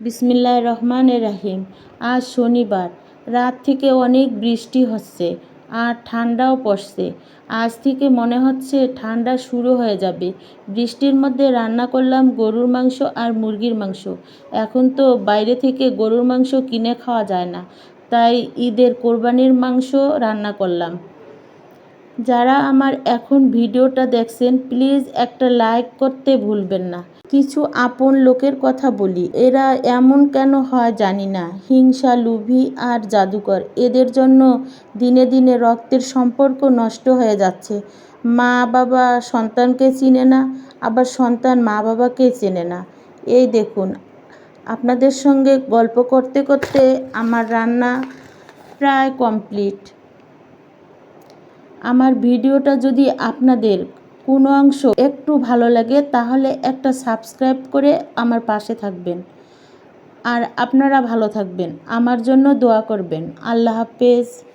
বিসমিল্লাহ রহমান রাহিম। আজ শনিবার, রাত থেকে অনেক বৃষ্টি হচ্ছে আর ঠান্ডাও পড়ছে। আজ থেকে মনে হচ্ছে ঠান্ডা শুরু হয়ে যাবে। বৃষ্টির মধ্যে রান্না করলাম গরুর মাংস আর মুরগির মাংস। এখন তো বাইরে থেকে গরুর মাংস কিনে খাওয়া যায় না। তাই ঈদের কোরবানির মাংস রান্না করলাম। যারা আমার এখন ভিডিওটা দেখছেন, প্লিজ একটা লাইক করতে ভুলবেন না। কিছু আপন লোকের কথা বলি, এরা এমন কেন হয় জানি না। হিংসা, লুভি আর জাদুকর, এদের জন্য দিনে দিনে রক্তের সম্পর্ক নষ্ট হয়ে যাচ্ছে। মা বাবা সন্তানকে চিনে না, আবার সন্তান মা বাবাকে চেনে না। এই দেখুন, আপনাদের সঙ্গে গল্প করতে করতে আমার রান্না প্রায় কমপ্লিট। আমার ভিডিওটা যদি আপনাদের কোনো অংশ একটু ভালো লাগে, তাহলে একটা সাবস্ক্রাইব করে আমার পাশে থাকবেন। আর আপনারা ভালো থাকবেন। আমার জন্য দোয়া করবেন। আল্লাহ হাফেজ।